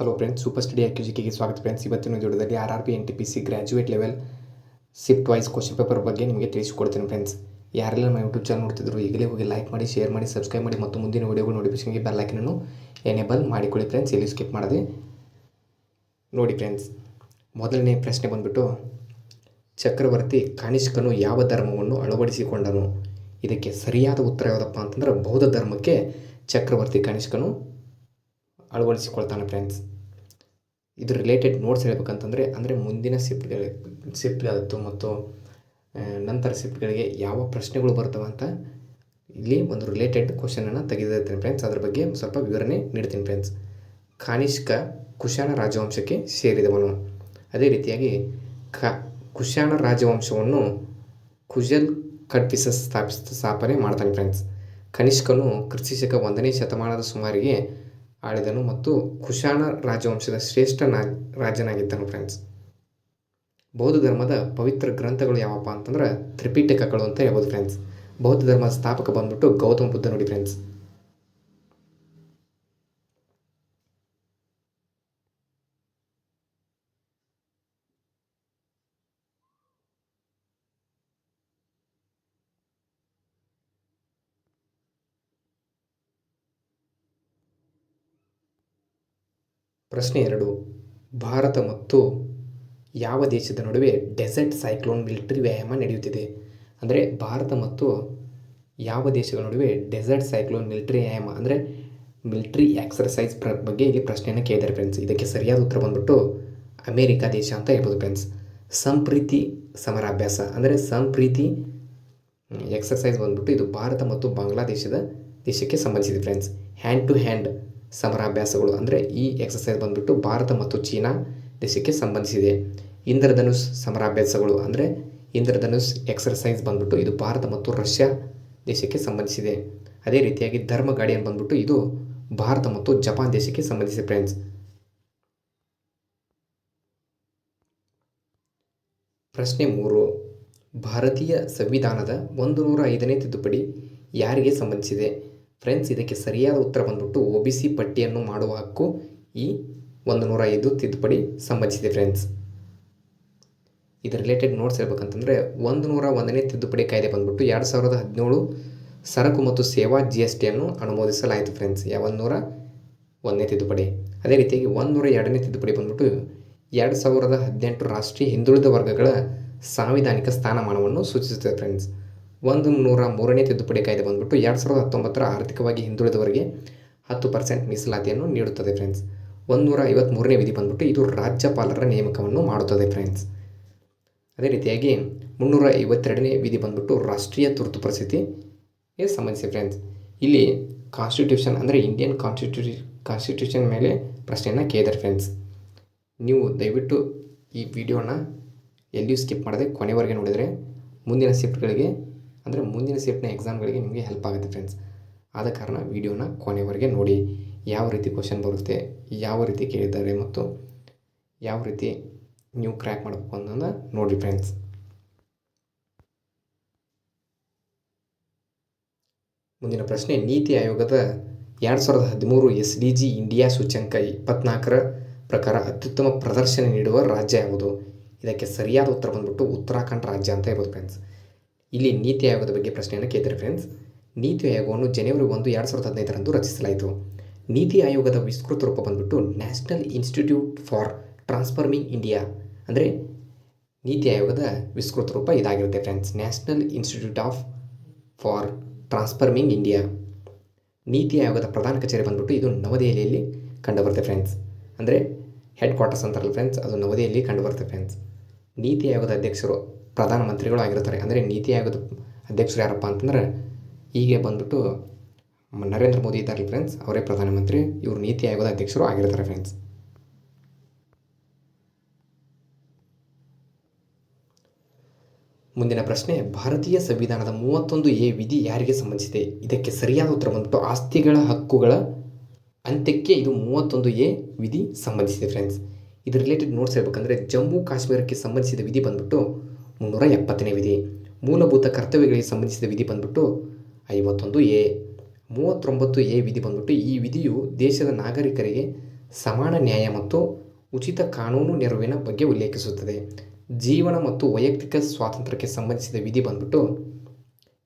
Hello friends super study ಆಕ್ಯುಜಿಕೆಗೆ ಸ್ವಾಗತ friends ಇವತ್ತಿನ ಜೋಡದಲ್ಲಿ R R P N T P C graduate level shift wise question paper ಬಗ್ಗೆ ನಿಮಗೆ ತಿಳಿಸಿಕೊಡ್ತೀನಿ friends ಯಾರೆಲ್ಲ ನಮ್ಮ ಯೂಟ್ಯೂಬ್ ಚಾನಲ್ ನೋಡ್ತಿದ್ರು, ಈಗಲೇ ಹೋಗಿ ಲೈಕ್ ಮಾಡಿ ಶೇರ್ ಮಾಡಿ ಸಬ್ಸ್ಕ್ರೈಬ್ ಮಾಡಿ ಮತ್ತು ಮುಂದಿನ ವೀಡಿಯೋಗಳು ನೋಟಿಫಿಕೇಷನ್ಗೆ ಐಕನನ್ನು ಎನೇಬಲ್ ಮಾಡಿಕೊಳ್ಳಿ ಫ್ರೆಂಡ್ಸ್ ಎಲ್ಲಿ ಸ್ಕಿಪ್ ಮಾಡಿದೆ? ನೋಡಿ ಫ್ರೆಂಡ್ಸ್ ಮೊದಲನೇ ಪ್ರಶ್ನೆ ಬಂದ್ಬಿಟ್ಟು, ಚಕ್ರವರ್ತಿ ಕನಿಷ್ಕನು ಯಾವ ಧರ್ಮವನ್ನು ಅಳವಡಿಸಿಕೊಂಡನು? ಇದಕ್ಕೆ ಸರಿಯಾದ ಉತ್ತರ ಯಾವುದಪ್ಪ ಅಂತಂದ್ರೆ, ಬೌದ್ಧ ಧರ್ಮಕ್ಕೆ ಚಕ್ರವರ್ತಿ ಕನಿಷ್ಕನು ಅಳವಡಿಸಿಕೊಳ್ತಾನೆ ಫ್ರೆಂಡ್ಸ್ ಇದು ರಿಲೇಟೆಡ್ ನೋಟ್ಸ್ ಹೇಳ್ಬೇಕಂತಂದರೆ, ಅಂದರೆ ಮುಂದಿನ ಶಿಫ್ಟ್ಗಳ ಶಿಫ್ಟ್ಗಾದತ್ತು ಮತ್ತು ನಂತರ ಶಿಫ್ಟ್ಗಳಿಗೆ ಯಾವ ಪ್ರಶ್ನೆಗಳು ಬರ್ತವೆ ಅಂತ ಇಲ್ಲಿ ಒಂದು ರಿಲೇಟೆಡ್ ಕ್ವಶನನ್ನು ತೆಗೆದಿರ್ತೀನಿ ಫ್ರೆಂಡ್ಸ್ ಅದ್ರ ಬಗ್ಗೆ ಸ್ವಲ್ಪ ವಿವರಣೆ ನೀಡ್ತೀನಿ ಫ್ರೆಂಡ್ಸ್ ಕಾನಿಷ್ಕ ಕುಶಾಣ ರಾಜವಂಶಕ್ಕೆ ಸೇರಿದವನು. ಅದೇ ರೀತಿಯಾಗಿ ಕ ಕುಶಾಣ ರಾಜವಂಶವನ್ನು ಕುಜಲ್ ಕಟ್ಟಿಸ ಸ್ಥಾಪಿಸ ಸ್ಥಾಪನೆ ಮಾಡ್ತಾನೆ ಫ್ರೆಂಡ್ಸ್ ಕನಿಷ್ಕನು ಕ್ರಿಸ್ತಿಶಕ ಒಂದನೇ ಶತಮಾನದ ಸುಮಾರಿಗೆ ಆಳಿದನು ಮತ್ತು ಕುಶಾಣ ರಾಜವಂಶದ ಶ್ರೇಷ್ಠ ನಾ ರಾಜನಾಗಿದ್ದನು ಫ್ರೆಂಡ್ಸ್ ಬೌದ್ಧ ಧರ್ಮದ ಪವಿತ್ರ ಗ್ರಂಥಗಳು ಯಾವಪ್ಪ ಅಂತಂದ್ರೆ ತ್ರಿಪಿಟಕಗಳು ಅಂತ ಹೇಳ್ಬೋದು ಫ್ರೆಂಡ್ಸ್ ಬೌದ್ಧ ಧರ್ಮದ ಸ್ಥಾಪಕ ಬಂದ್ಬಿಟ್ಟು ಗೌತಮ ಬುದ್ಧ ನೋಡಿ ಫ್ರೆಂಡ್ಸ್ ಪ್ರಶ್ನೆ ಎರಡು. ಭಾರತ ಮತ್ತು ಯಾವ ದೇಶದ ನಡುವೆ ಡೆಸರ್ಟ್ ಸೈಕ್ಲೋನ್ ಮಿಲಿಟರಿ ವ್ಯಾಯಾಮ ನಡೆಯುತ್ತಿದೆ? ಅಂದರೆ ಭಾರತ ಮತ್ತು ಯಾವ ದೇಶಗಳ ನಡುವೆ ಡೆಸರ್ಟ್ ಸೈಕ್ಲೋನ್ ಮಿಲಿಟರಿ ವ್ಯಾಯಾಮ, ಅಂದರೆ ಮಿಲಿಟರಿ ಎಕ್ಸರ್ಸೈಸ್ ಪ್ರ, ಬಗ್ಗೆ ಇಲ್ಲಿ ಪ್ರಶ್ನೆಯನ್ನು ಕೇಳಿದ್ದಾರೆ ಫ್ರೆಂಡ್ಸ್ ಇದಕ್ಕೆ ಸರಿಯಾದ ಉತ್ತರ ಬಂದ್ಬಿಟ್ಟು ಅಮೇರಿಕಾ ದೇಶ ಅಂತ ಹೇಳ್ಬೋದು ಫ್ರೆಂಡ್ಸ್ ಸಂಪ್ರೀತಿ ಸಮರಾಭ್ಯಾಸ, ಅಂದರೆ ಸಂಪ್ರೀತಿ ಎಕ್ಸರ್ಸೈಸ್ ಬಂದ್ಬಿಟ್ಟು ಇದು ಭಾರತ ಮತ್ತು ಬಾಂಗ್ಲಾದೇಶದ ದೇಶಕ್ಕೆ ಸಂಬಂಧಿಸಿದೆ ಫ್ರೆಂಡ್ಸ್ ಹ್ಯಾಂಡ್ ಟು ಹ್ಯಾಂಡ್ ಸಮರಾಭ್ಯಾಸಗಳು ಅಂದರೆ ಈ ಎಕ್ಸಸೈಸ್ ಬಂದ್ಬಿಟ್ಟು ಭಾರತ ಮತ್ತು ಚೀನಾ ದೇಶಕ್ಕೆ ಸಂಬಂಧಿಸಿದೆ. ಇಂದ್ರಧನುಷ್ ಸಮರಾಭ್ಯಾಸಗಳು ಅಂದರೆ ಇಂದ್ರಧನುಷ್ ಎಕ್ಸರ್ಸೈಸ್ ಬಂದುಬಿಟ್ಟು ಇದು ಭಾರತ ಮತ್ತು ರಷ್ಯಾ ದೇಶಕ್ಕೆ ಸಂಬಂಧಿಸಿದೆ. ಅದೇ ರೀತಿಯಾಗಿ ಧರ್ಮ ಗಾಡಿಯನ್ ಬಂದ್ಬಿಟ್ಟು ಇದು ಭಾರತ ಮತ್ತು ಜಪಾನ್ ದೇಶಕ್ಕೆ ಸಂಬಂಧಿಸಿದೆ ಫ್ರೆಂಡ್ಸ್ ಪ್ರಶ್ನೆ ಮೂರು. ಭಾರತೀಯ ಸಂವಿಧಾನದ ಒಂದು ನೂರ ಐದನೇ ತಿದ್ದುಪಡಿ ಯಾರಿಗೆ ಸಂಬಂಧಿಸಿದೆ? ಫ್ರೆಂಡ್ಸ್ ಇದಕ್ಕೆ ಸರಿಯಾದ ಉತ್ತರ ಬಂದ್ಬಿಟ್ಟು ಒ ಬಿ ಸಿ ಪಟ್ಟಿಯನ್ನು ಮಾಡುವ ಹಕ್ಕು ಈ ಒಂದು ನೂರ ಐದು ತಿದ್ದುಪಡಿ ಸಂಬಂಧಿಸಿದೆ ಫ್ರೆಂಡ್ಸ್ ಇದರ ರಿಲೇಟೆಡ್ ನೋಟ್ಸ್ ಹೇಳ್ಬೇಕಂತಂದರೆ ಒಂದು ನೂರ ಒಂದನೇ ತಿದ್ದುಪಡಿ ಕಾಯ್ದೆ ಬಂದ್ಬಿಟ್ಟು ಎರಡು ಸಾವಿರದ ಹದಿನೇಳು ಸರಕು ಮತ್ತು ಸೇವಾ ಜಿ ಎಸ್ ಟಿಯನ್ನು ಅನುಮೋದಿಸಲಾಯಿತು ಫ್ರೆಂಡ್ಸ್ ಯಾವ ನೂರ ಒಂದನೇ ತಿದ್ದುಪಡಿ? ಅದೇ ರೀತಿಯಾಗಿ ಒಂದು ನೂರ ಎರಡನೇ ತಿದ್ದುಪಡಿ ಬಂದ್ಬಿಟ್ಟು ಎರಡು ಸಾವಿರದ ಹದಿನೆಂಟು ರಾಷ್ಟ್ರೀಯ ಹಿಂದುಳಿದ ವರ್ಗಗಳ ಸಾಂವಿಧಾನಿಕ ಸ್ಥಾನಮಾನವನ್ನು ಸೂಚಿಸುತ್ತದೆ ಫ್ರೆಂಡ್ಸ್ ಒಂದು ನೂರ ಮೂರನೇ ತಿದ್ದುಪಡಿ ಕಾಯ್ದೆ ಬಂದ್ಬಿಟ್ಟು ಎರಡು ಸಾವಿರದ ಹತ್ತೊಂಬತ್ತರ ಆರ್ಥಿಕವಾಗಿ ಹಿಂದುಳಿದವರಿಗೆ ಹತ್ತು ಪರ್ಸೆಂಟ್ ಮೀಸಲಾತಿಯನ್ನು ನೀಡುತ್ತದೆ ಫ್ರೆಂಡ್ಸ್ ಒಂದು ನೂರ ಐವತ್ತ್ಮೂರನೇ ವಿಧಿ ಬಂದ್ಬಿಟ್ಟು ಇದು ರಾಜ್ಯಪಾಲರ ನೇಮಕವನ್ನು ಮಾಡುತ್ತದೆ ಫ್ರೆಂಡ್ಸ್ ಅದೇ ರೀತಿಯಾಗಿ ಮುನ್ನೂರ ಐವತ್ತೆರಡನೇ ವಿಧಿ ಬಂದ್ಬಿಟ್ಟು ರಾಷ್ಟ್ರೀಯ ತುರ್ತು ಪರಿಸ್ಥಿತಿಗೆ ಸಂಬಂಧಿಸಿದೆ ಫ್ರೆಂಡ್ಸ್ ಇಲ್ಲಿ ಕಾನ್ಸ್ಟಿಟ್ಯೂಷನ್ ಅಂದರೆ ಇಂಡಿಯನ್ ಕಾನ್ಸ್ಟಿಟ್ಯೂ ಕಾನ್ಸ್ಟಿಟ್ಯೂಷನ್ ಮೇಲೆ ಪ್ರಶ್ನೆಯನ್ನು ಕೇಳಿದ್ದಾರೆ ಫ್ರೆಂಡ್ಸ್ ನೀವು ದಯವಿಟ್ಟು ಈ ವಿಡಿಯೋನ ಎಲ್ಲಿಯೂ ಸ್ಕಿಪ್ ಮಾಡದೆ ಕೊನೆವರೆಗೆ ನೋಡಿದರೆ ಮುಂದಿನ ಶಿಫ್ಟ್ಗಳಿಗೆ ಅಂದರೆ ಮುಂದಿನ ಸೆಟ್ನ ಎಕ್ಸಾಮ್ಗಳಿಗೆ ನಿಮಗೆ ಹೆಲ್ಪ್ ಆಗುತ್ತೆ ಫ್ರೆಂಡ್ಸ್ ಆದ ಕಾರಣ ವೀಡಿಯೋನ ಕೊನೆವರೆಗೆ ನೋಡಿ. ಯಾವ ರೀತಿ ಕ್ವಶನ್ ಬರುತ್ತೆ, ಯಾವ ರೀತಿ ಕೇಳಿದ್ದಾರೆ ಮತ್ತು ಯಾವ ರೀತಿ ನೀವು ಕ್ರ್ಯಾಕ್ ಮಾಡಬೇಕು ಅನ್ನೋದನ್ನ ನೋಡಿ ಫ್ರೆಂಡ್ಸ್ ಮುಂದಿನ ಪ್ರಶ್ನೆ, ನೀತಿ ಆಯೋಗದ ಎರಡು ಸಾವಿರದ ಹದಿಮೂರು ಎಸ್ ಡಿ ಜಿ ಇಂಡಿಯಾ ಸೂಚ್ಯಂಕ ಇಪ್ಪತ್ನಾಲ್ಕರ ಪ್ರಕಾರ ಅತ್ಯುತ್ತಮ ಪ್ರದರ್ಶನ ನೀಡುವ ರಾಜ್ಯ ಯಾವುದು? ಇದಕ್ಕೆ ಸರಿಯಾದ ಉತ್ತರ ಬಂದ್ಬಿಟ್ಟು ಉತ್ತರಾಖಂಡ್ ರಾಜ್ಯ ಅಂತ ಹೇಳ್ಬೋದು ಫ್ರೆಂಡ್ಸ್ ಇಲ್ಲಿ ನೀತಿ ಆಯೋಗದ ಬಗ್ಗೆ ಪ್ರಶ್ನೆಯನ್ನು ಕೇಳಿದರೆ ಫ್ರೆಂಡ್ಸ್ ನೀತಿ ಆಯೋಗವನ್ನು ಜನವರಿ ಒಂದು ಎರಡು ಸಾವಿರದ ಹದಿನೈದರಂದು ರಚಿಸಲಾಯಿತು. ನೀತಿ ಆಯೋಗದ ವಿಸ್ತೃತ ರೂಪ ಬಂದ್ಬಿಟ್ಟು national institute for transforming India ಅಂದರೆ ನೀತಿ ಆಯೋಗದ ವಿಸ್ತೃತ ರೂಪ ಇದಾಗಿರುತ್ತೆ friends national institute of for transforming India ನೀತಿ ಆಯೋಗದ ಪ್ರಧಾನ ಕಚೇರಿ ಬಂದ್ಬಿಟ್ಟು ಇದು ನವದೆಹಲಿಯಲ್ಲಿ ಕಂಡುಬರುತ್ತೆ ಫ್ರೆಂಡ್ಸ್ ಅಂದರೆ ಹೆಡ್ ಕ್ವಾರ್ಟರ್ಸ್ ಅಂತಾರಲ್ಲ ಫ್ರೆಂಡ್ಸ್ ಅದು ನವದೆಹಲಿಯಲ್ಲಿ ಕಂಡುಬರುತ್ತೆ ಫ್ರೆಂಡ್ಸ್ ನೀತಿ ಆಯೋಗದ ಅಧ್ಯಕ್ಷರು ಪ್ರಧಾನಮಂತ್ರಿಗಳು ಆಗಿರ್ತಾರೆ ಅಂದರೆ ನೀತಿ ಆಯೋಗದ ಅಧ್ಯಕ್ಷರು ಯಾರಪ್ಪ ಅಂತಂದ್ರೆ ಹೀಗೆ ಬಂದ್ಬಿಟ್ಟು ನರೇಂದ್ರ ಮೋದಿ ಇದ್ದಾರಲ್ಲ ಫ್ರೆಂಡ್ಸ್ ಅವರೇ ಪ್ರಧಾನಮಂತ್ರಿ, ಇವರು ನೀತಿ ಆಯೋಗದ ಅಧ್ಯಕ್ಷರು ಆಗಿರ್ತಾರೆ ಫ್ರೆಂಡ್ಸ್ ಮುಂದಿನ ಪ್ರಶ್ನೆ, ಭಾರತೀಯ ಸಂವಿಧಾನದ ಮೂವತ್ತೊಂದು ಎ ವಿಧಿ ಯಾರಿಗೆ ಸಂಬಂಧಿಸಿದೆ? ಇದಕ್ಕೆ ಸರಿಯಾದ ಉತ್ತರ ಬಂದ್ಬಿಟ್ಟು ಆಸ್ತಿಗಳ ಹಕ್ಕುಗಳ ಅಂತ್ಯಕ್ಕೆ ಇದು ಮೂವತ್ತೊಂದು ಎ ವಿಧಿ ಸಂಬಂಧಿಸಿದೆ ಫ್ರೆಂಡ್ಸ್ ಇದು ರಿಲೇಟೆಡ್ ನೋಟ್ಸ್ ಹೇಳ್ಬೇಕಂದ್ರೆ ಜಮ್ಮು ಕಾಶ್ಮೀರಕ್ಕೆ ಸಂಬಂಧಿಸಿದ ವಿಧಿ ಬಂದ್ಬಿಟ್ಟು ಮುನ್ನೂರ ಎಪ್ಪತ್ತನೇ ವಿಧಿ. ಮೂಲಭೂತ ಕರ್ತವ್ಯಗಳಿಗೆ ಸಂಬಂಧಿಸಿದ ವಿಧಿ ಬಂದ್ಬಿಟ್ಟು ಐವತ್ತೊಂದು ಎ. ಮೂವತ್ತೊಂಬತ್ತು ಎ ವಿಧಿ ಬಂದ್ಬಿಟ್ಟು ಈ ವಿಧಿಯು ದೇಶದ ನಾಗರಿಕರಿಗೆ ಸಮಾನ ನ್ಯಾಯ ಮತ್ತು ಉಚಿತ ಕಾನೂನು ನೆರವಿನ ಬಗ್ಗೆ ಉಲ್ಲೇಖಿಸುತ್ತದೆ. ಜೀವನ ಮತ್ತು ವೈಯಕ್ತಿಕ ಸ್ವಾತಂತ್ರ್ಯಕ್ಕೆ ಸಂಬಂಧಿಸಿದ ವಿಧಿ ಬಂದ್ಬಿಟ್ಟು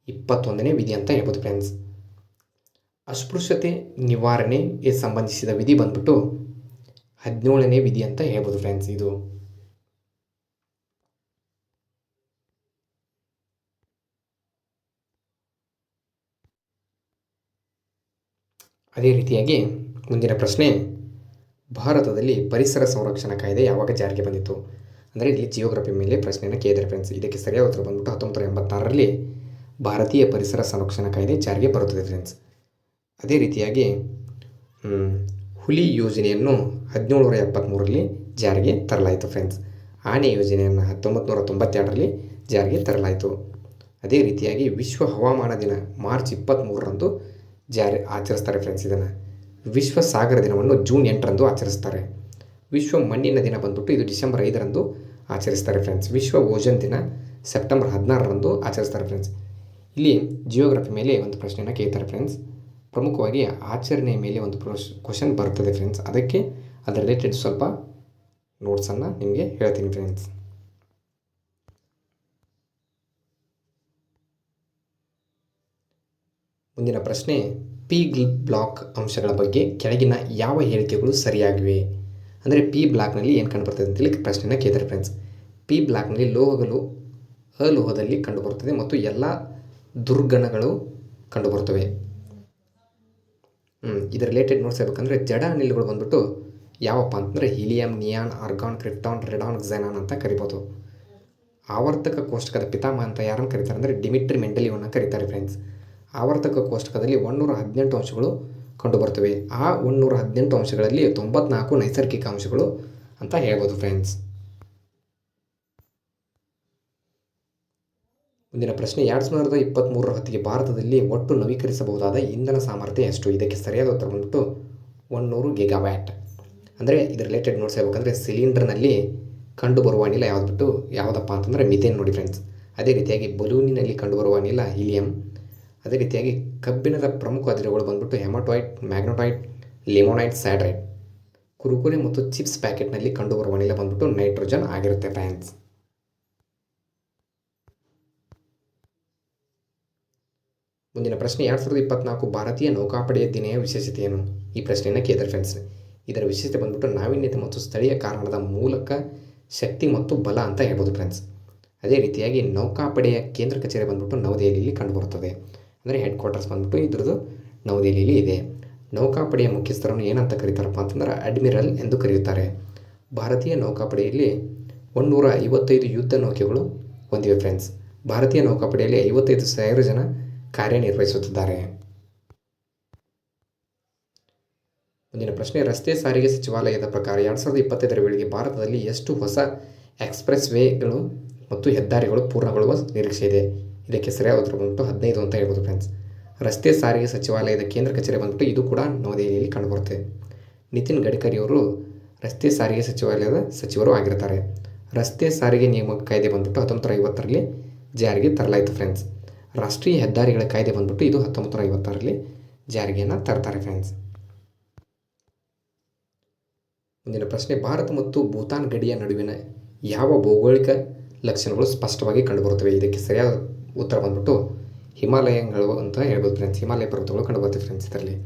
ಇಪ್ಪತ್ತೊಂದನೇ ವಿಧಿ ಅಂತ ಹೇಳ್ಬೋದು ಫ್ರೆಂಡ್ಸ್ ಅಸ್ಪೃಶ್ಯತೆ ನಿವಾರಣೆಗೆ ಸಂಬಂಧಿಸಿದ ವಿಧಿ ಬಂದ್ಬಿಟ್ಟು ಹದಿನೇಳನೇ ವಿಧಿ ಅಂತ ಹೇಳ್ಬೋದು ಫ್ರೆಂಡ್ಸ್ ಇದು. ಅದೇ ರೀತಿಯಾಗಿ ಮುಂದಿನ ಪ್ರಶ್ನೆ, ಭಾರತದಲ್ಲಿ ಪರಿಸರ ಸಂರಕ್ಷಣಾ ಕಾಯ್ದೆ ಯಾವಾಗ ಜಾರಿಗೆ ಬಂದಿತ್ತು? ಅಂದರೆ ಇಲ್ಲಿ ಜಿಯೋಗ್ರಫಿ ಮೇಲೆ ಪ್ರಶ್ನೆಯನ್ನು ಕೇಳಿದರೆ ಫ್ರೆಂಡ್ಸ್ ಇದಕ್ಕೆ ಸರಿಯಾದ ಉತ್ತರ ಬಂದ್ಬಿಟ್ಟು ಹತ್ತೊಂಬತ್ತು ಎಂಬತ್ತಾರರಲ್ಲಿ ಭಾರತೀಯ ಪರಿಸರ ಸಂರಕ್ಷಣಾ ಕಾಯ್ದೆ ಜಾರಿಗೆ ಬರುತ್ತದೆ ಫ್ರೆಂಡ್ಸ್ ಅದೇ ರೀತಿಯಾಗಿ ಹುಲಿ ಯೋಜನೆಯನ್ನು ಹದಿನೇಳು ನೂರ ಎಪ್ಪತ್ತ್ಮೂರರಲ್ಲಿ ಜಾರಿಗೆ ತರಲಾಯಿತು ಫ್ರೆಂಡ್ಸ್ ಆನೆ ಯೋಜನೆಯನ್ನು ಹತ್ತೊಂಬತ್ತು ನೂರ ತೊಂಬತ್ತೆರಡರಲ್ಲಿ ಜಾರಿಗೆ ತರಲಾಯಿತು. ಅದೇ ರೀತಿಯಾಗಿ ವಿಶ್ವ ಹವಾಮಾನ ದಿನ ಮಾರ್ಚ್ ಇಪ್ಪತ್ತ್ಮೂರರಂದು ಜಾರಿ ಆಚರಿಸ್ತಾರೆ ಫ್ರೆಂಡ್ಸ್ ಇದನ್ನು. ವಿಶ್ವ ಸಾಗರ ದಿನವನ್ನು ಜೂನ್ ಎಂಟರಂದು ಆಚರಿಸ್ತಾರೆ. ವಿಶ್ವ ಮಣ್ಣಿನ ದಿನ ಬಂದ್ಬಿಟ್ಟು ಇದು ಡಿಸೆಂಬರ್ ಐದರಂದು ಆಚರಿಸ್ತಾರೆ ಫ್ರೆಂಡ್ಸ್ ವಿಶ್ವ ಓಜನ್ ದಿನ ಸೆಪ್ಟೆಂಬರ್ ಹದಿನಾರರಂದು ಆಚರಿಸ್ತಾರೆ ಫ್ರೆಂಡ್ಸ್ ಇಲ್ಲಿ ಜಿಯೋಗ್ರಫಿ ಮೇಲೆ ಒಂದು ಪ್ರಶ್ನೆಯನ್ನು ಕೇಳ್ತಾರೆ ಫ್ರೆಂಡ್ಸ್ ಪ್ರಮುಖವಾಗಿ ಆಚರಣೆಯ ಮೇಲೆ ಒಂದು ಪ್ರೊಶ್ ಕ್ವಶನ್ ಬರ್ತದೆ ಫ್ರೆಂಡ್ಸ್ ಅದಕ್ಕೆ ಅದರ ರಿಲೇಟೆಡ್ ಸ್ವಲ್ಪ ನೋಟ್ಸನ್ನು ನಿಮಗೆ ಹೇಳ್ತೀನಿ ಫ್ರೆಂಡ್ಸ್ ಮುಂದಿನ ಪ್ರಶ್ನೆ ಪಿ ಬ್ಲಾಕ್ ಅಂಶಗಳ ಬಗ್ಗೆ ಕೆಳಗಿನ ಯಾವ ಹೇಳಿಕೆಗಳು ಸರಿಯಾಗಿವೆ? ಅಂದರೆ ಪಿ ಬ್ಲಾಕ್ನಲ್ಲಿ ಏನು ಕಂಡುಬರ್ತದೆ ಅಂತೇಳಿ ಪ್ರಶ್ನೆನ ಕೇಳ್ತಾರೆ ಫ್ರೆಂಡ್ಸ್ ಪಿ ಬ್ಲಾಕ್ನಲ್ಲಿ ಲೋಹಗಳು ಅಲೋಹದಲ್ಲಿ ಕಂಡುಬರುತ್ತದೆ ಮತ್ತು ಎಲ್ಲ ದುರ್ಗಣಗಳು ಕಂಡುಬರುತ್ತವೆ. ಹ್ಞೂ ಇದರ ರಿಲೇಟೆಡ್ ನೋಟ್ಸ್ ಹೇಳ್ಬೇಕಂದ್ರೆ ಜಡ ಅನಿಲಗಳು ಬಂದ್ಬಿಟ್ಟು ಯಾವಪ್ಪ ಅಂತಂದರೆ helium, neon, argon, krypton, radon, xenon ಅಂತ ಕರಿಬೋದು. ಆವರ್ತಕ ಕೋಷ್ಟಕದ ಪಿತಾಮಹ ಅಂತ ಯಾರನ್ನು ಕರೀತಾರೆ ಅಂದರೆ ಡಿಮಿಟ್ರಿ ಮೆಂಡಲಿಯವನ್ನ ಕರೀತಾರೆ ಫ್ರೆಂಡ್ಸ್ ಆವರ್ತಕ ಕೋಷ್ಟಕದಲ್ಲಿ ಒಂದೂರ ಹದಿನೆಂಟು ಅಂಶಗಳು ಕಂಡುಬರ್ತವೆ. ಆ ಒಂದೂರ ಹದಿನೆಂಟು ಅಂಶಗಳಲ್ಲಿ ತೊಂಬತ್ನಾಲ್ಕು ನೈಸರ್ಗಿಕ ಅಂಶಗಳು ಅಂತ ಹೇಳ್ಬೋದು ಫ್ರೆಂಡ್ಸ್ ಮುಂದಿನ ಪ್ರಶ್ನೆ, ಎರಡು ಸಾವಿರದ ಇಪ್ಪತ್ತ್ಮೂರರ ಹೊತ್ತಿಗೆ ಭಾರತದಲ್ಲಿ ಒಟ್ಟು ನವೀಕರಿಸಬಹುದಾದ ಇಂಧನ ಸಾಮರ್ಥ್ಯ ಎಷ್ಟು? ಇದಕ್ಕೆ ಸರಿಯಾದ ಉತ್ತರ ಬಂದ್ಬಿಟ್ಟು ಒನ್ನೂರು ಗಿಗಾವ್ಯಾಟ್. ಅಂದರೆ ಇದರ ರಿಲೇಟೆಡ್ ನೋಟ್ಸ್ ಹೇಳ್ಬೇಕಂದ್ರೆ ಸಿಲಿಂಡರ್ನಲ್ಲಿ ಕಂಡುಬರುವ ಅನಿಲ ಯಾವ್ದು ಬಿಟ್ಟು ಯಾವುದಪ್ಪ ಅಂತಂದರೆ ಮಿಥೇನ್ ನೋಡಿ ಫ್ರೆಂಡ್ಸ್ ಅದೇ ರೀತಿಯಾಗಿ ಬಲೂನಿನಲ್ಲಿ ಕಂಡುಬರುವ ಅನಿಲ ಹೀಲಿಯಂ ಅದೇ ರೀತಿಯಾಗಿ ಕಬ್ಬಿಣದ ಪ್ರಮುಖ ಅದಿರುಗಳು ಬಂದ್ಬಿಟ್ಟು ಹೆಮಟೋಯ್ಟ್ ಮ್ಯಾಗ್ನೋಟಾಯ್ಟ್ ಲಿಮೋನೈಟ್ ಸ್ಯಾಡ್ರೈಟ್ ಕುರುಕುರೆ ಮತ್ತು ಚಿಪ್ಸ್ ಪ್ಯಾಕೆಟ್ನಲ್ಲಿ ಕಂಡುಬರುವ ಅನಿಲ ಬಂದ್ಬಿಟ್ಟು ನೈಟ್ರೋಜನ್ ಆಗಿರುತ್ತೆ ಫ್ಯಾನ್ಸ್ ಮುಂದಿನ ಪ್ರಶ್ನೆ, ಎರಡು ಸಾವಿರದ ಇಪ್ಪತ್ನಾಲ್ಕು ಭಾರತೀಯ ನೌಕಾಪಡೆಯ ದಿನೆಯ ವಿಶೇಷತೆ ಏನು? ಈ ಪ್ರಶ್ನೆಯನ್ನು ಕೇಳಿದ್ರೆ ಫ್ರೆಂಡ್ಸ್. ಇದರ ವಿಶೇಷತೆ ಬಂದ್ಬಿಟ್ಟು ನಾವೀನ್ಯತೆ ಮತ್ತು ಸ್ಥಳೀಯ ಕಾರಣದ ಮೂಲಕ ಶಕ್ತಿ ಮತ್ತು ಬಲ ಅಂತ ಹೇಳ್ಬೋದು ಫ್ರೆಂಡ್ಸ್. ಅದೇ ರೀತಿಯಾಗಿ ನೌಕಾಪಡೆಯ ಕೇಂದ್ರ ಕಚೇರಿ ಬಂದ್ಬಿಟ್ಟು ನವದೆಹಲಿಯಲ್ಲಿ ಕಂಡುಬರುತ್ತದೆ. ಅಂದರೆ ಹೆಡ್ ಕ್ವಾರ್ಟರ್ಸ್ ಬಂದ್ಬಿಟ್ಟು ಇದ್ರದ್ದು ನವದೆಹಲಿಯಲ್ಲಿ ಇದೆ. ನೌಕಾಪಡೆಯ ಮುಖ್ಯಸ್ಥರನ್ನು ಏನಂತ ಕರೀತಾರಪ್ಪ ಅಂತಂದ್ರೆ ಅಡ್ಮಿರಲ್ ಎಂದು ಕರೆಯುತ್ತಾರೆ ಭಾರತೀಯ ನೌಕಾಪಡೆಯಲ್ಲಿ ಒಂದೂರ ಐವತ್ತೈದು ಯುದ್ಧ ನೌಕೆಗಳು ಹೊಂದಿವೆ ಫ್ರೆಂಡ್ಸ್ ಭಾರತೀಯ ನೌಕಾಪಡೆಯಲ್ಲಿ ಐವತ್ತೈದು ಸಾವಿರ ಜನ ಕಾರ್ಯನಿರ್ವಹಿಸುತ್ತಿದ್ದಾರೆ. ಮುಂದಿನ ಪ್ರಶ್ನೆ, ರಸ್ತೆ ಸಾರಿಗೆ ಸಚಿವಾಲಯದ ಪ್ರಕಾರ ಎರಡು ಸಾವಿರದ ಇಪ್ಪತ್ತೈದರ ವೇಳೆಗೆ ಭಾರತದಲ್ಲಿ ಎಷ್ಟು ಹೊಸ ಎಕ್ಸ್ಪ್ರೆಸ್ ವೇಗಳು ಮತ್ತು ಹೆದ್ದಾರಿಗಳು ಪೂರ್ಣಗೊಳ್ಳುವ ನಿರೀಕ್ಷೆ ಇದೆ? ಇದಕ್ಕೆ ಸರಿಯಾದ ಉತ್ತರ ಬಂದ್ಬಿಟ್ಟು ಹದಿನೈದು ಅಂತ ಹೇಳ್ಬೋದು ಫ್ರೆಂಡ್ಸ್ ರಸ್ತೆ ಸಾರಿಗೆ ಸಚಿವಾಲಯದ ಕೇಂದ್ರ ಕಚೇರಿ ಬಂದ್ಬಿಟ್ಟು ಇದು ಕೂಡ ನವದೆಹಲಿಯಲ್ಲಿ ಕಂಡುಬರುತ್ತೆ. ನಿತಿನ್ ಗಡ್ಕರಿ ಅವರು ರಸ್ತೆ ಸಾರಿಗೆ ಸಚಿವಾಲಯದ ಸಚಿವರು ಆಗಿರ್ತಾರೆ. ರಸ್ತೆ ಸಾರಿಗೆ ನಿಯಮ ಕಾಯ್ದೆ ಬಂದ್ಬಿಟ್ಟು ಹತ್ತೊಂಬತ್ತು ಐವತ್ತರಲ್ಲಿ ಜಾರಿಗೆ ತರಲಾಯಿತು ಫ್ರೆಂಡ್ಸ್ ರಾಷ್ಟ್ರೀಯ ಹೆದ್ದಾರಿಗಳ ಕಾಯ್ದೆ ಬಂದ್ಬಿಟ್ಟು ಇದು ಹತ್ತೊಂಬತ್ತು ಐವತ್ತರಲ್ಲಿ ಜಾರಿಗೆಯನ್ನು ತರ್ತಾರೆ ಫ್ರೆಂಡ್ಸ್ ಮುಂದಿನ ಪ್ರಶ್ನೆ, ಭಾರತ ಮತ್ತು ಭೂತಾನ್ ಗಡಿಯ ನಡುವಿನ ಯಾವ ಭೌಗೋಳಿಕ ಲಕ್ಷಣಗಳು ಸ್ಪಷ್ಟವಾಗಿ ಕಂಡುಬರುತ್ತವೆ? ಇದಕ್ಕೆ ಸರಿಯಾದ ಉತ್ತರ ಬಂದ್ಬಿಟ್ಟು ಹಿಮಾಲಯಗಳು ಅಂತ ಹೇಳ್ಬೋದು ಫ್ರೆಂಡ್ಸ್ ಹಿಮಾಲಯ ಪರ್ವತಗಳು ಕಂಡುಬರ್ತವೆ ಫ್ರೆಂಡ್ಸ್ ಇದರಲ್ಲಿ.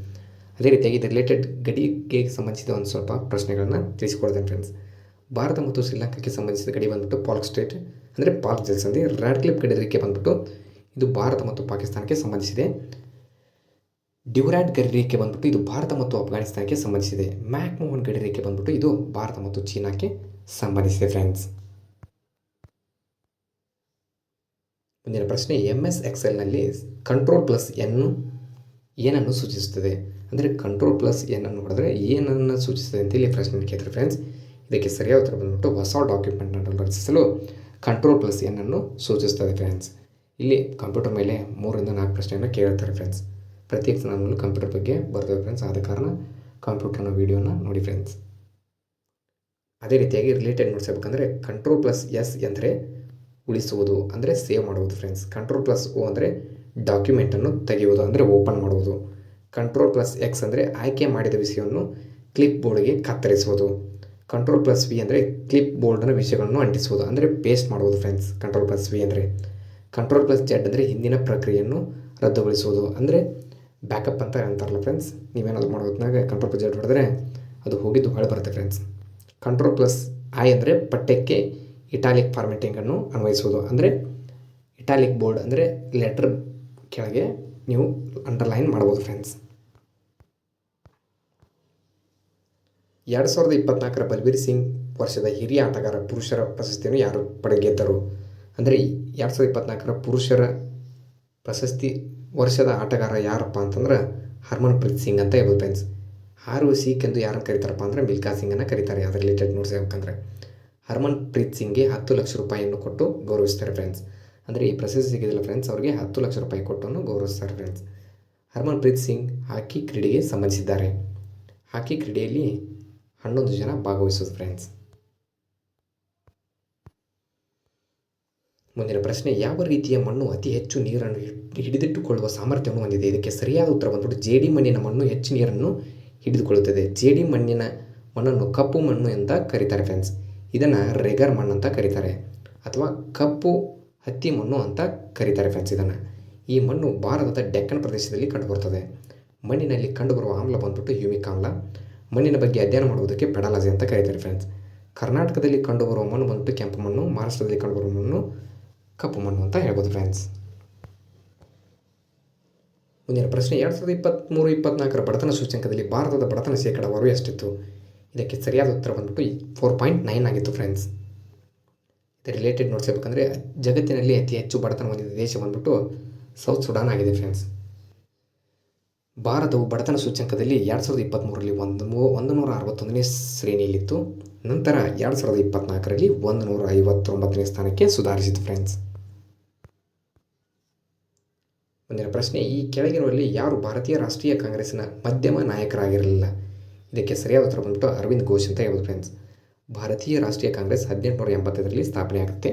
ಅದೇ ರೀತಿಯಾಗಿ ಇದು ರಿಲೇಟೆಡ್ ಗಡಿಗೆ ಸಂಬಂಧಿಸಿದ ಒಂದು ಸ್ವಲ್ಪ ಪ್ರಶ್ನೆಗಳನ್ನು ತಿಳಿಸಿಕೊಡ್ತೇನೆ ಫ್ರೆಂಡ್ಸ್ ಭಾರತ ಮತ್ತು ಶ್ರೀಲಂಕಾಕ್ಕೆ ಸಂಬಂಧಿಸಿದ ಗಡಿ ಬಂದ್ಬಿಟ್ಟು ಪಾಲ್ಕ್ ಸ್ಟೇಟ್ ಅಂದರೆ ಪಾಲ್ಕ್ ಜಲಸಂಧಿ ರ್ಯಾಡ್ ಕ್ಲಿಪ್ ಗಡಿ ರೇಖೆ ಬಂದ್ಬಿಟ್ಟು ಇದು ಭಾರತ ಮತ್ತು ಪಾಕಿಸ್ತಾನಕ್ಕೆ ಸಂಬಂಧಿಸಿದೆ. ಡ್ಯೂರಾಡ್ ಗಡಿ ರೇಖೆ ಬಂದ್ಬಿಟ್ಟು ಇದು ಭಾರತ ಮತ್ತು ಅಫ್ಘಾನಿಸ್ತಾನಕ್ಕೆ ಸಂಬಂಧಿಸಿದೆ. ಮ್ಯಾಕ್ಮೋಹನ್ ಗಡಿ ರೇಖೆ ಬಂದ್ಬಿಟ್ಟು ಇದು ಭಾರತ ಮತ್ತು ಚೀನಾಕ್ಕೆ ಸಂಬಂಧಿಸಿದೆ ಫ್ರೆಂಡ್ಸ್ ಮುಂದಿನ ಪ್ರಶ್ನೆ ಎಂ ಎಸ್ ಎಕ್ಸೆಲ್ನಲ್ಲಿ ಕಂಟ್ರೋಲ್ ಪ್ಲಸ್ ಎನ್ನು ಏನನ್ನು ಸೂಚಿಸುತ್ತದೆ? ಅಂದರೆ ಕಂಟ್ರೋಲ್ ಪ್ಲಸ್ ಏನನ್ನು ಹೊಡೆದ್ರೆ ಏನನ್ನು ಸೂಚಿಸುತ್ತದೆ ಅಂತ ಇಲ್ಲಿ ಪ್ರಶ್ನೆ ಕೇಳ್ತಾರೆ ಫ್ರೆಂಡ್ಸ್ ಇದಕ್ಕೆ ಸರಿಯಾದ ಉತ್ತರ ಬಂದುಬಿಟ್ಟು ಹೊಸ ಡಾಕ್ಯುಮೆಂಟನ್ನು ರಚಿಸಲು ಕಂಟ್ರೋಲ್ ಪ್ಲಸ್ ಏನನ್ನು ಸೂಚಿಸ್ತದೆ ಫ್ರೆಂಡ್ಸ್ ಇಲ್ಲಿ ಕಂಪ್ಯೂಟರ್ ಮೇಲೆ ಮೂರರಿಂದ ನಾಲ್ಕು ಪ್ರಶ್ನೆಯನ್ನು ಕೇಳ್ತಾರೆ ಫ್ರೆಂಡ್ಸ್ ಪ್ರತಿ ನಾನು ಕಂಪ್ಯೂಟರ್ ಬಗ್ಗೆ ಬರ್ತವೆ ಫ್ರೆಂಡ್ಸ್ ಆದ ಕಾರಣ ಕಂಪ್ಯೂಟರ್ನ ವೀಡಿಯೋನ ನೋಡಿ ಫ್ರೆಂಡ್ಸ್ ಅದೇ ರೀತಿಯಾಗಿ ರಿಲೇಟೆಡ್ ನೋಡ್ಸಬೇಕಂದ್ರೆ ಕಂಟ್ರೋಲ್ ಪ್ಲಸ್ ಎಸ್ ಎಂದರೆ ಉಳಿಸುವುದು ಅಂದರೆ ಸೇವ್ ಮಾಡುವುದು ಫ್ರೆಂಡ್ಸ್ ಕಂಟ್ರೋಲ್ ಪ್ಲಸ್ ಓ ಅಂದರೆ ಡಾಕ್ಯುಮೆಂಟನ್ನು ತೆಗೆಯುವುದು ಅಂದರೆ ಓಪನ್ ಮಾಡುವುದು. ಕಂಟ್ರೋಲ್ ಪ್ಲಸ್ ಎಕ್ಸ್ ಅಂದರೆ ಆಯ್ಕೆ ಮಾಡಿದ ವಿಷಯವನ್ನು ಕ್ಲಿಪ್ ಬೋರ್ಡ್ಗೆ ಕತ್ತರಿಸುವುದು. ಕಂಟ್ರೋಲ್ ಪ್ಲಸ್ ವಿ ಅಂದರೆ ಕ್ಲಿಪ್ ಬೋರ್ಡ್ನ ವಿಷಯಗಳನ್ನು ಅಂಟಿಸುವುದು ಅಂದರೆ ಪೇಸ್ಟ್ ಮಾಡುವುದು ಫ್ರೆಂಡ್ಸ್ ಕಂಟ್ರೋಲ್ ಪ್ಲಸ್ ವಿ ಅಂದರೆ ಕಂಟ್ರೋಲ್ ಪ್ಲಸ್ ಜೆಡ್ ಅಂದರೆ ಹಿಂದಿನ ಪ್ರಕ್ರಿಯೆಯನ್ನು ರದ್ದುಗೊಳಿಸುವುದು ಅಂದರೆ ಬ್ಯಾಕಪ್ ಅಂತ ಅಂತಾರಲ್ಲ ಫ್ರೆಂಡ್ಸ್ ನೀವೇನಾದ್ರು ಮಾಡೋದ್ನಾಗ ಕಂಟ್ರೋಲ್ ಪ್ಲಸ್ ಜೆಡ್ ಹೊಡೆದ್ರೆ ಅದು ಹೋಗಿದ್ದು ಹೊಳೆ ಬರುತ್ತೆ ಫ್ರೆಂಡ್ಸ್ ಕಂಟ್ರೋಲ್ ಪ್ಲಸ್ ಐ ಅಂದರೆ ಪಠ್ಯಕ್ಕೆ ಇಟಾಲಿಕ್ ಫಾರ್ಮೆಟಿಂಗನ್ನು ಅನ್ವಯಿಸುವುದು ಅಂದರೆ ಇಟಾಲಿಕ್ ಬೋರ್ಡ್ ಅಂದರೆ ಲೆಟರ್ ಕೆಳಗೆ ನೀವು ಅಂಡರ್ಲೈನ್ ಮಾಡ್ಬೋದು ಫ್ರೆಂಡ್ಸ್ ಎರಡು ಸಾವಿರದ ಇಪ್ಪತ್ನಾಲ್ಕರ ಬಲ್ಬೀರ್ ಸಿಂಗ್ ವರ್ಷದ ಹಿರಿಯ ಆಟಗಾರ ಪುರುಷರ ಪ್ರಶಸ್ತಿಯನ್ನು ಯಾರು ಪಡೆಗೆದ್ದರು? ಅಂದರೆ ಎರಡು ಸಾವಿರದ ಇಪ್ಪತ್ನಾಲ್ಕರ ಪುರುಷರ ಪ್ರಶಸ್ತಿ ವರ್ಷದ ಆಟಗಾರ ಯಾರಪ್ಪ ಅಂತಂದ್ರೆ ಹರ್ಮನ್ ಪ್ರೀತ್ ಸಿಂಗ್ ಅಂತ ಹೇಳ್ಬೋದು ಫ್ರೆಂಡ್ಸ್ ಆರ್ ಸಿಖ್ ಎಂದು ಯಾರನ್ನು ಕರೀತಾರಪ್ಪ ಅಂದರೆ ಮಿಲ್ಕಾ ಸಿಂಗನ್ನು ಕರೀತಾರೆ. ಅದರ ರಿಲೇಟೆಡ್ ನೋಟ್ಸ್ ಹೇಳ್ಬೇಕಂದ್ರೆ. ಹರ್ಮನ್ ಪ್ರೀತ್ ಸಿಂಗ್ಗೆ ಹತ್ತು ಲಕ್ಷ ರೂಪಾಯಿಯನ್ನು ಕೊಟ್ಟು ಗೌರವಿಸ್ತಾರೆ ಫ್ರೆಂಡ್ಸ್. ಅಂದರೆ ಈ ಪ್ರಶಸ್ತಿ ಸಿಗಿದಿಲ್ಲ ಫ್ರೆಂಡ್ಸ್, ಅವರಿಗೆ ಹತ್ತು ಲಕ್ಷ ರೂಪಾಯಿ ಕೊಟ್ಟು ಗೌರವಿಸ್ತಾರೆ ಫ್ರೆಂಡ್ಸ್. ಹರ್ಮನ್ ಪ್ರೀತ್ ಸಿಂಗ್ ಹಾಕಿ ಕ್ರೀಡೆಗೆ ಸಂಬಂಧಿಸಿದ್ದಾರೆ. ಹಾಕಿ ಕ್ರೀಡೆಯಲ್ಲಿ ಹನ್ನೊಂದು ಜನ ಭಾಗವಹಿಸೋದು ಫ್ರೆಂಡ್ಸ್. ಮುಂದಿನ ಪ್ರಶ್ನೆ, ಯಾವ ರೀತಿಯ ಮಣ್ಣು ಅತಿ ಹೆಚ್ಚು ನೀರನ್ನು ಹಿಡ್- ಹಿಡಿದಿಟ್ಟುಕೊಳ್ಳುವ ಸಾಮರ್ಥ್ಯವನ್ನು ಹೊಂದಿದೆ? ಇದಕ್ಕೆ ಸರಿಯಾದ ಉತ್ತರ ಬಂದ್ಬಿಟ್ಟು ಜೇಡಿ ಮಣ್ಣಿನ ಮಣ್ಣು ಹೆಚ್ಚು ನೀರನ್ನು ಹಿಡಿದುಕೊಳ್ಳುತ್ತದೆ. ಜೇಡಿ ಮಣ್ಣಿನ ಮಣ್ಣನ್ನು ಕಪ್ಪು ಮಣ್ಣು ಅಂತ ಕರೀತಾರೆ ಫ್ರೆಂಡ್ಸ್. ಇದನ್ನು ರೆಗರ್ ಮಣ್ಣು ಅಂತ ಕರೀತಾರೆ ಅಥವಾ ಕಪ್ಪು ಹತ್ತಿ ಮಣ್ಣು ಅಂತ ಕರೀತಾರೆ ಫ್ರೆಂಡ್ಸ್ ಇದನ್ನು. ಈ ಮಣ್ಣು ಭಾರತದ ಡೆಕ್ಕನ್ ಪ್ರದೇಶದಲ್ಲಿ ಕಂಡುಬರ್ತದೆ. ಮಣ್ಣಿನಲ್ಲಿ ಕಂಡುಬರುವ ಆಮ್ಲ ಬಂದ್ಬಿಟ್ಟು ಹ್ಯೂಮಿಕ್ ಆಮ್ಲ. ಮಣ್ಣಿನ ಬಗ್ಗೆ ಅಧ್ಯಯನ ಮಾಡುವುದಕ್ಕೆ ಪೆಡಾಲಜಿ ಅಂತ ಕರೀತಾರೆ ಫ್ರೆಂಡ್ಸ್ ಕರ್ನಾಟಕದಲ್ಲಿ ಕಂಡುಬರುವ ಮಣ್ಣು ಬಂದ್ಬಿಟ್ಟು ಕೆಂಪು ಮಣ್ಣು, ಮಹಾರಾಷ್ಟ್ರದಲ್ಲಿ ಕಂಡುಬರುವ ಮಣ್ಣು ಕಪ್ಪು ಮಣ್ಣು ಅಂತ ಹೇಳ್ಬೋದು ಫ್ರೆಂಡ್ಸ್ ಮುಂದಿನ ಪ್ರಶ್ನೆ, ಎರಡು ಸಾವಿರದ ಇಪ್ಪತ್ತ್ಮೂರು ಇಪ್ಪತ್ನಾಲ್ಕರ ಬಡತನ ಸೂಚ್ಯಂಕದಲ್ಲಿ ಭಾರತದ ಬಡತನ ಶೇಕಡಾವಾರು ಎಷ್ಟಿತ್ತು? ಇದಕ್ಕೆ ಸರಿಯಾದ ಉತ್ತರ ಬಂದ್ಬಿಟ್ಟು ಫೋರ್ ಪಾಯಿಂಟ್ ನೈನ್ ಆಗಿತ್ತು ಫ್ರೆಂಡ್ಸ್ ಇದು ರಿಲೇಟೆಡ್ ನೋಟ್ಸ್ ಹೇಳ್ಬೇಕಂದ್ರೆ, ಜಗತ್ತಿನಲ್ಲಿ ಅತಿ ಹೆಚ್ಚು ಬಡತನ ಹೊಂದಿದ ದೇಶ ಬಂದ್ಬಿಟ್ಟು ಸೌತ್ ಸುಡಾನ್ ಆಗಿದೆ ಫ್ರೆಂಡ್ಸ್ ಭಾರತವು ಬಡತನ ಸೂಚ್ಯಂಕದಲ್ಲಿ ಎರಡು ಸಾವಿರದ ಇಪ್ಪತ್ತ್ಮೂರರಲ್ಲಿ ಒಂದು ಮೂ, ಒಂದು ನೂರ ಅರವತ್ತೊಂದನೇ ಶ್ರೇಣಿಯಲ್ಲಿತ್ತು. ನಂತರ ಎರಡು ಸಾವಿರದ ಇಪ್ಪತ್ತ್ನಾಲ್ಕರಲ್ಲಿ ಒಂದು ನೂರ ಐವತ್ತೊಂಬತ್ತನೇ ಸ್ಥಾನಕ್ಕೆ ಸುಧಾರಿಸಿತು ಫ್ರೆಂಡ್ಸ್ ಮುಂದಿನ ಪ್ರಶ್ನೆ, ಈ ಕೆಳಗಿರುವಲ್ಲಿ ಯಾರು ಭಾರತೀಯ ರಾಷ್ಟ್ರೀಯ ಕಾಂಗ್ರೆಸ್ನ ಮಧ್ಯಮ ನಾಯಕರಾಗಿರಲಿಲ್ಲ? ಇದಕ್ಕೆ ಸರಿಯಾದ ಉತ್ತರ ಬಂದ್ಬಿಟ್ಟು ಅರವಿಂದ್ ಘೋಷ್ ಅಂತ ಹೇಳ್ಬೋದು ಫ್ರೆಂಡ್ಸ್ ಭಾರತೀಯ ರಾಷ್ಟ್ರೀಯ ಕಾಂಗ್ರೆಸ್ ಹದಿನೆಂಟುನೂರ ಎಂಬತ್ತೈದರಲ್ಲಿ ಸ್ಥಾಪನೆ ಆಗುತ್ತೆ.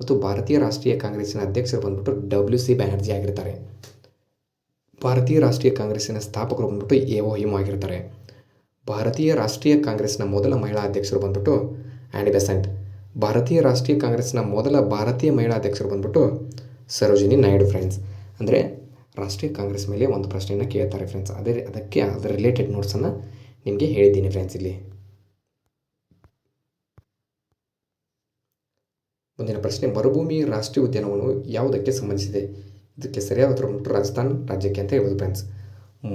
ಮತ್ತು ಭಾರತೀಯ ರಾಷ್ಟ್ರೀಯ ಕಾಂಗ್ರೆಸ್ಸಿನ ಅಧ್ಯಕ್ಷರು ಬಂದ್ಬಿಟ್ಟು ಡಬ್ಲ್ಯೂ ಸಿ ಬ್ಯಾನರ್ಜಿ ಆಗಿರ್ತಾರೆ. ಭಾರತೀಯ ರಾಷ್ಟ್ರೀಯ ಕಾಂಗ್ರೆಸ್ಸಿನ ಸ್ಥಾಪಕರು ಬಂದ್ಬಿಟ್ಟು ಎ ಓ ಹಿಮ್ ಆಗಿರ್ತಾರೆ. ಭಾರತೀಯ ರಾಷ್ಟ್ರೀಯ ಕಾಂಗ್ರೆಸ್ನ ಮೊದಲ ಮಹಿಳಾ ಅಧ್ಯಕ್ಷರು ಬಂದ್ಬಿಟ್ಟು ಆ್ಯಂಡ್ ಬೆಸೆಂಟ್. ಭಾರತೀಯ ರಾಷ್ಟ್ರೀಯ ಕಾಂಗ್ರೆಸ್ನ ಮೊದಲ ಭಾರತೀಯ ಮಹಿಳಾ ಅಧ್ಯಕ್ಷರು ಬಂದ್ಬಿಟ್ಟು ಸರೋಜಿನಿ ನಾಯ್ಡು ಫ್ರೆಂಡ್ಸ್ ಅಂದರೆ ರಾಷ್ಟ್ರೀಯ ಕಾಂಗ್ರೆಸ್ ಮೇಲೆ ಒಂದು ಪ್ರಶ್ನೆಯನ್ನು ಕೇಳ್ತಾರೆ ಫ್ರೆಂಡ್ಸ್ ಅದೇ, ಅದಕ್ಕೆ ಅದರ ರಿಲೇಟೆಡ್ ನೋಟ್ಸನ್ನು ನಿಮಗೆ ಹೇಳಿದ್ದೀನಿ ಫ್ರೆಂಡ್ಸ್ ಇಲ್ಲಿ ಮುಂದಿನ ಪ್ರಶ್ನೆ, ಮರುಭೂಮಿ ರಾಷ್ಟ್ರೀಯ ಉದ್ಯಾನವನವು ಯಾವುದಕ್ಕೆ ಸಂಬಂಧಿಸಿದೆ? ಇದಕ್ಕೆ ಸರಿಯಾದ ಉತ್ತರ ರಾಜಸ್ಥಾನ ರಾಜಸ್ಥಾನ್ ರಾಜ್ಯಕ್ಕೆ ಅಂತ ಹೇಳ್ಬೋದು ಫ್ರೆಂಡ್ಸ್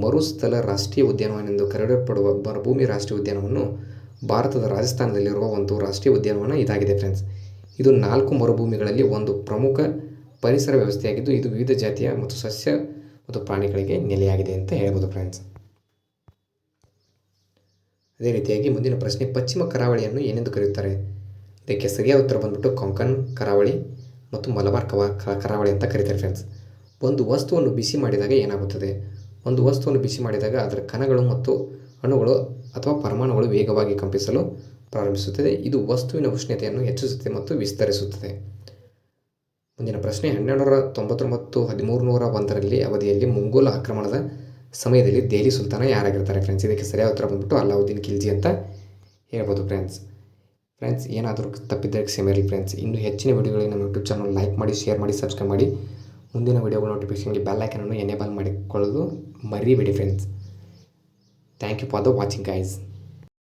ಮರುಸ್ಥಳ ರಾಷ್ಟ್ರೀಯ ಉದ್ಯಾನವನ ಎಂದು ಕರೆಯಲ್ಪಡುವ ಮರುಭೂಮಿ ರಾಷ್ಟ್ರೀಯ ಉದ್ಯಾನವನ್ನು ಭಾರತದ ರಾಜಸ್ಥಾನದಲ್ಲಿರುವ ಒಂದು ರಾಷ್ಟ್ರೀಯ ಉದ್ಯಾನವನ ಇದಾಗಿದೆ ಫ್ರೆಂಡ್ಸ್ ಇದು ನಾಲ್ಕು ಮರುಭೂಮಿಗಳಲ್ಲಿ ಒಂದು ಪ್ರಮುಖ ಪರಿಸರ ವ್ಯವಸ್ಥೆಯಾಗಿದ್ದು, ಇದು ವಿವಿಧ ಜಾತಿಯ ಮತ್ತು ಸಸ್ಯ ಮತ್ತು ಪ್ರಾಣಿಗಳಿಗೆ ನೆಲೆಯಾಗಿದೆ ಅಂತ ಹೇಳ್ಬೋದು ಫ್ರೆಂಡ್ಸ್ ಅದೇ ರೀತಿಯಾಗಿ ಮುಂದಿನ ಪ್ರಶ್ನೆ ಪಶ್ಚಿಮ ಕರಾವಳಿಯನ್ನು ಏನೆಂದು ಕರೆಯುತ್ತಾರೆ? ಇದಕ್ಕೆ ಸರಿಯಾದ ಉತ್ತರ ಬಂದ್ಬಿಟ್ಟು ಕೊಂಕಣ್ ಕರಾವಳಿ ಮತ್ತು ಮಲಬಾರ್ ಕರಾವಳಿ ಅಂತ ಕರೀತಾರೆ ಫ್ರೆಂಡ್ಸ್ ಒಂದು ವಸ್ತುವನ್ನು ಬಿಸಿ ಮಾಡಿದಾಗ ಏನಾಗುತ್ತದೆ? ಒಂದು ವಸ್ತುವನ್ನು ಬಿಸಿ ಮಾಡಿದಾಗ ಅದರ ಕಣಗಳು ಮತ್ತು ಅಣುಗಳು ಅಥವಾ ಪರಮಾಣುಗಳು ವೇಗವಾಗಿ ಕಂಪಿಸಲು ಪ್ರಾರಂಭಿಸುತ್ತದೆ. ಇದು ವಸ್ತುವಿನ ಉಷ್ಣತೆಯನ್ನು ಹೆಚ್ಚಿಸುತ್ತದೆ ಮತ್ತು ವಿಸ್ತರಿಸುತ್ತದೆ. ಮುಂದಿನ ಪ್ರಶ್ನೆ ಹನ್ನೆರಡು ನೂರ ತೊಂಬತ್ತೊಂಬತ್ತು ಹದಿಮೂರು ನೂರ ಒಂದರಲ್ಲಿ ಅವಧಿಯಲ್ಲಿ ಮಂಗೋಲ ಆಕ್ರಮಣದ ಸಮಯದಲ್ಲಿ ದೆಹಲಿ ಸುಲ್ತಾನ ಯಾರಾಗಿರ್ತಾರೆ ಫ್ರೆಂಡ್ಸ್ ಇದಕ್ಕೆ ಸರಿಯಾದ ಉತ್ತರ ಬಂದ್ಬಿಟ್ಟು ಅಲ್ಲಾವುದ್ದೀನ್ ಖಿಲ್ಜಿ ಅಂತ ಹೇಳ್ಬೋದು ಫ್ರೆಂಡ್ಸ್ ಫ್ರೆಂಡ್ಸ್ ಏನಾದರೂ ತಪ್ಪಿದ್ದರೆ ಕ್ಷಮೆ ಇರಲಿ ಫ್ರೆಂಡ್ಸ್ ಇನ್ನೂ ಹೆಚ್ಚಿನ ವೀಡಿಯೋಗಳಿಗೆ ನಮ್ಮ ಯೂಟ್ಯೂಬ್ ಚಾನಲ್ ಲೈಕ್ ಮಾಡಿ ಶೇರ್ ಮಾಡಿ ಸಬ್ಸ್ಕ್ರೈಬ್ ಮಾಡಿ. ಮುಂದಿನ ವೀಡಿಯೋಗಳ ನೋಟಿಫಿಕೇಷನ್ಗೆ ಬೆಲ್ ಐಕನನ್ನು ಎನೇಬಲ್ ಮಾಡಿಕೊಳ್ಳೋದು ಮರಿಬೇಡಿ friends thank you for the watching guys